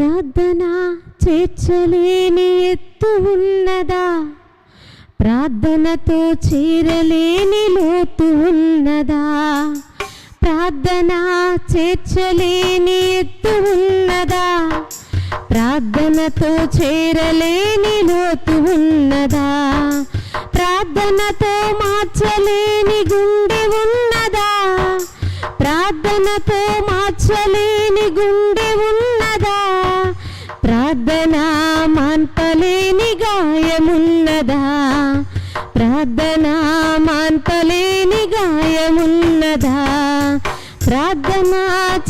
ప్రార్థన చేర్చలేని ఎత్తు ఉన్నదా? ప్రార్థనతో చేరలేని లోతు ఉన్నదా? ప్రార్థన చేర్చలేని ఎత్తు ఉన్నదా? ప్రార్థనతో చేరలేని లోతు ఉన్నదా? ప్రార్థనతో మార్చలేని గుండె ఉన్నదా? ప్రార్థనతో మార్చలేని గుండె ప్రార్థన మాన్పలేని గాయమున్నదా? ప్రార్థన మాన్పలేని గాయమున్నదా? ప్రార్థన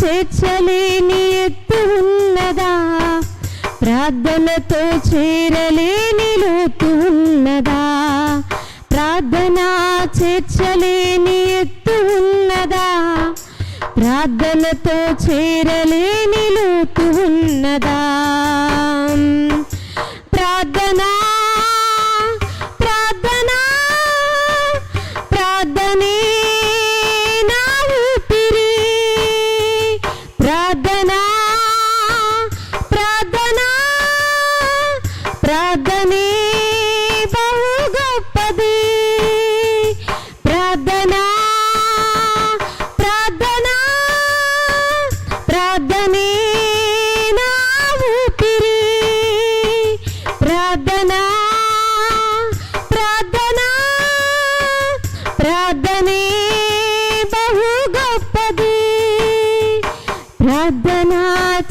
చేర్చలేని ఎత్తు ఉన్నదా? ప్రార్థనతో చేరలేని లోతు ఉన్నదా? ప్రార్థన చేర్చలేని ఎత్తు ప్రార్థనతో చేరలేని లోతు ఉన్నదా. ప్రార్థన ప్రార్థన ప్రార్థన ప్రార్థనే బహు గొప్పది. ప్రార్థన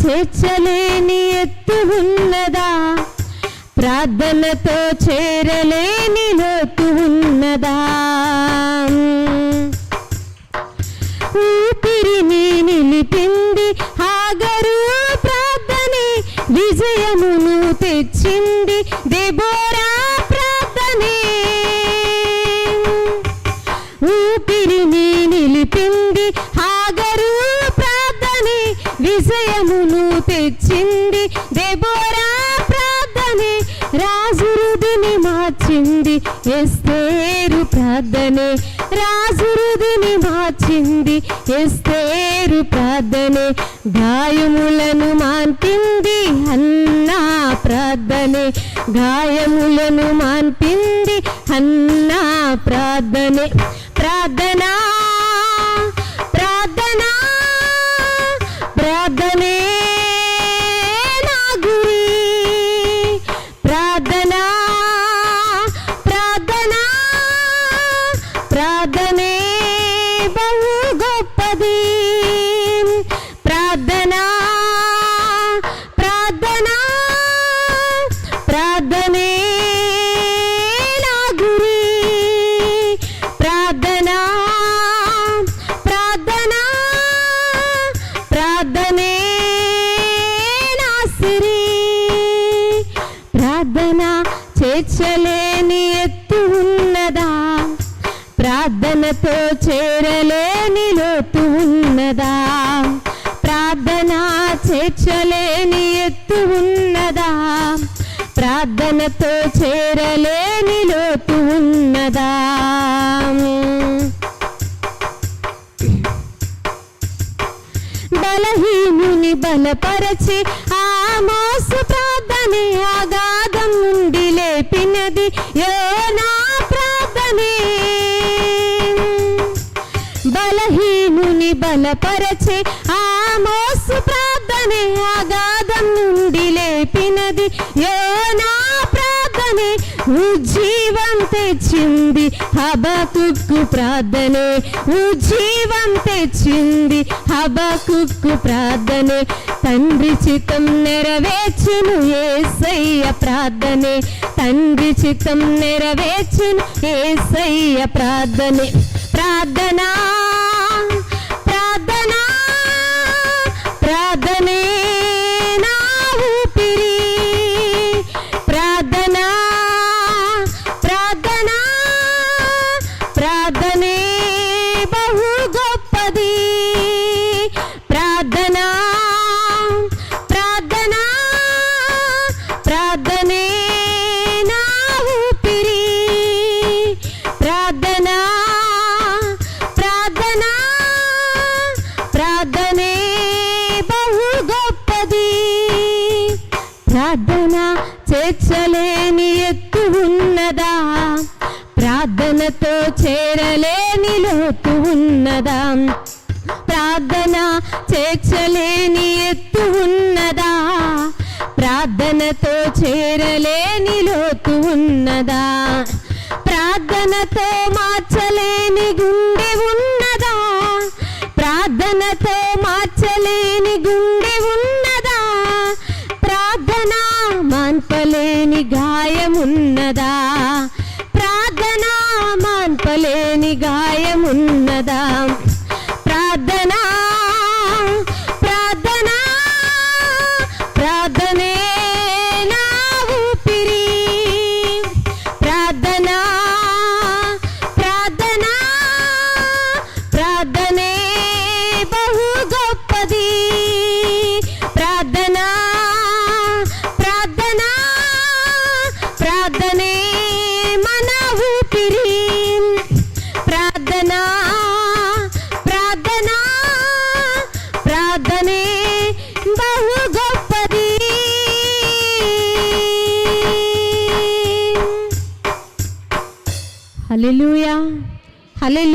చేర్చలేని ఎత్తు ఉన్నదా? ప్రార్థనతో చేరలేని లోతు ఉన్నదా? ఊపిరిని నిలిపింది దెబోరా ప్రార్థనే. ఊపిరిని నిలిపింది హాగరు ప్రార్థనే. విజయమును తెచ్చింది దెబోరా ప్రార్థనే. రాజురుదిని మార్చింది ఎస్తేరు ప్రార్థనే. రాజురుదిని మార్చింది ఎస్తేరు ప్రార్థనే గాయములను మాన్పింది అన్నా ప్రార్థనే గాయములను మాన్పింది అన్నా ప్రార్థనే. ప్రార్థన చేర్చలేని ఎత్తు ఉన్నదా? ప్రార్థనతో చేరలేని లోతు ఉన్నదా? ప్రార్థన చేర్చలేని ఎత్తు ఉన్నదా? ప్రార్థనతో చేరలేని లోతు ఉన్నదా? బలహీనుని బలపరచి ఆ మోసు ప్రా చేసే ఆ మోసు ప్రార్థనే అగాధం నుండి లేపినది. యోనా ప్రార్థనే? ఉజ్జీవం తెచ్చింది హబకుక్కు ప్రార్థనే. ఉజ్జీవం తెచ్చింది హబకుక్కు ప్రార్థనే. తండ్రి చిత్తం నెరవేర్చును ఏసయ్య ప్రార్థనే. తండ్రి చిత్తం నెరవేర్చును ఏసయ్య ప్రార్థనే. ప్రార్థనా ప్రార్థన చేర్చలేని ఎత్తు ఉన్నదా? ప్రార్థనతో చేరలేని లోతు ఉన్నదా? ప్రార్థన చేర్చలేని ఎత్తు ఉన్నదా? ప్రార్థనతో చేరలేని లోతు ఉన్నదా? ప్రార్థనతో మార్చలేని గుండె ఉన్నదా? ప్రార్థనతో మార్చలేని గుండె మాన్పలేని ప్రార్థనే బహు గొప్పది హల్లెలూయా హల్లెలూయా